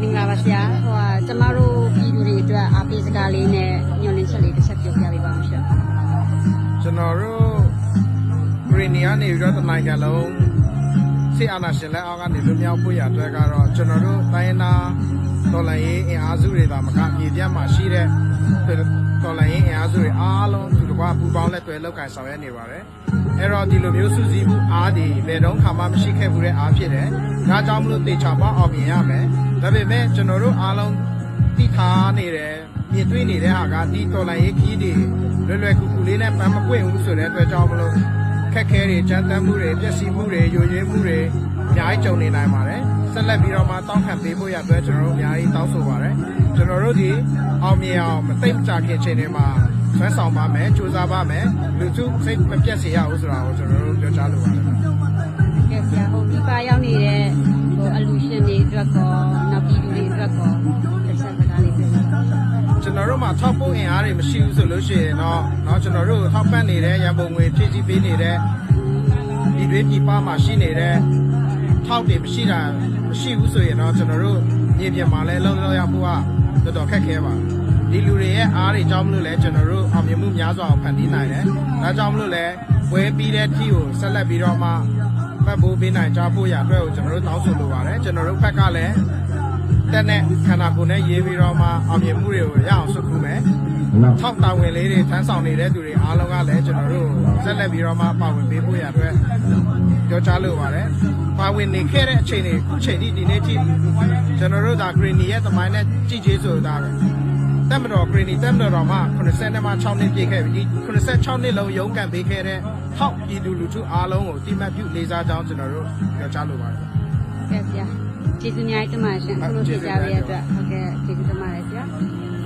မင်္ဂလာပါဆရာဟိုဟာကျမတို့ပြည်သူတွေအတွက်အားပေးစကားလေးနဲ့ညွှန်လင်းချက်လေးတစ်ချက်ပြောပြပေးပါဦးရှင်ကျွန်တော်တို့ဂရီနီကနေပြီးတော့တနိုင်ငံလုံးစီအာနာရှင်လက်အောက်ကနေလွတ်မြောက်ဖို့ရအတွက်ကတော့ကျွန်တော်တို့တိုင်းရင်းသားတော်လှန်ရေးအင်အားစုတွေသာမကပြည်ပြမှာရှိတဲ့တော်လှန်ရေးအင်အားစုတွေအားလုံးသူ တို့ကပူးပေါင်းလက်တွဲလုပ်ကိုင်ဆောင်ရွက်နေပါတယ်အဲ့တော့ဒီလိုမျိုးစုစည်းမှုအားဒီဘယ်တော့မှမရှိခဲ့ဘူးတဲ့အားဖြစ်တယ်။ဒါကြောင့်မလို့တေချာပေါအောင်မြင်ရမယ်။ဒါပေမဲ့ကျွန်တော်တို့အားလုံးတိထားနေတယ်မြင်တွေ့နေတဲ့ဟာကဒီတော်လိုင်းရေးခီးတွေလွယ်လွယ်ကူကူလေးနဲ့ပန်းမပွင့်ဘူးဆိုတဲ့အတွက်ကြောင့်မလို့ခက်ခဲတွေကြမ်းတမ်းမှုတွေပျက်စီးမှုတွေယိုယွင်းမှုတွေအများကြီးကြုံနေနိုင်ပါတယ်ဆက်လက်ပြီးတော့မှတောင်းခံပေးဖို့ရအတွက်ကျွန်တော်တို့အများကြီးတောင်းဆိုပါတယ်ကျွန်တော်တို့ဒီအောင်မြင်အောင်မသိမကြခင်ချိန်တွေမှာ ဆွဲဆောင်ပါမယ်စူးစမ်းပါမယ်လူစုစိတ်မပြတ်စေရဘူးဆိုတာကိုကျွန်တော်တို့ပြောကြားလိုပါတယ် ကဲဆရာဟိုဒီပါရောက်နေတဲ့ဟိုအလူရှင်တွေအတွက်ကောနောက်ပြည်သူတွေအတွက်ကောတစ်ချက်စကားလေးပြောပါဦး ကျွန်တော်တို့မှာထောက်ပို့အင်အားတွေမရှိဘူးဆိုလို့ရှိရင်တော့เนาะကျွန်တော်တို့ထောက်ပံ့နေတဲ့ရန်ပုံငွေဖြည့်ဆည်းပေးနေတဲ့ဒီတွေပြည်ပမှာရှိနေတဲ့ထောက်တွေမရှိတာမရှိဘူးဆိုရင်တော့ကျွန်တော်တို့မြေပြင်မှာလည်းလုံးလုံးရဖို့ကတော်တော်ခက်ခဲပါ ဒီလူတွေရဲ့အားတွေကြောင့်မလို့လဲကျွန်တော်တို့အောင်မြင်မှုများစွာကိုဖန်တီးနိုင်တယ်။ဒါကြောင့်မလို့လဲဝဲပြီးတဲ့ ठी ကိုဆက်လက်ပြီးတော့မှပတ်ဖို့ပေးနိုင်ကြဖို့ရအတွက်ကိုကျွန်တော်တို့တောင်းဆိုလိုပါတယ်။ကျွန်တော်တို့ဘက်ကလည်းတက်နဲ့ခန္ဓာကိုယ်နဲ့ရေးပြီးတော့မှအောင်မြင်မှုတွေကိုရအောင်စုခုမယ်။ထောက်တာဝန်လေးတွေထမ်းဆောင်နေတဲ့သူတွေအားလုံးကလည်းကျွန်တော်တို့ဆက်လက်ပြီးတော့မှပါဝင်ပေးဖို့ရအတွက်ပြောကြားလိုပါတယ်။ပါဝင်နေခဲ့တဲ့အချိန်တွေအခုချိန်ထိဒီနေ့ထိကျွန်တော်တို့ဒါ Green ရဲ့တမိုင်းနဲ့ကြည်ကြီးဆိုတာပဲ။ တက်မတော်ဂရီနီတက်မတော်တော်မှ80နဲ့မှ6နှစ်ပြည့်ခဲ့ပြီ86နှစ်လုံးရုံးကန်ပေးခဲ့တဲ့ဟောက်ပြည်သူလူထုအားလုံးကိုတိမှတ်ပြုလေးစားကြောင်းကျွန်တော်တို့ပြောကြားလိုပါတယ်။ကဲဆရာကျေးဇူးများတင်ပါရှင်အခုလိုဖြေကြားပေးရတဲ့အတွက်ဟုတ်ကဲ့ကျေးဇူးတင်ပါတယ်ဆရာ။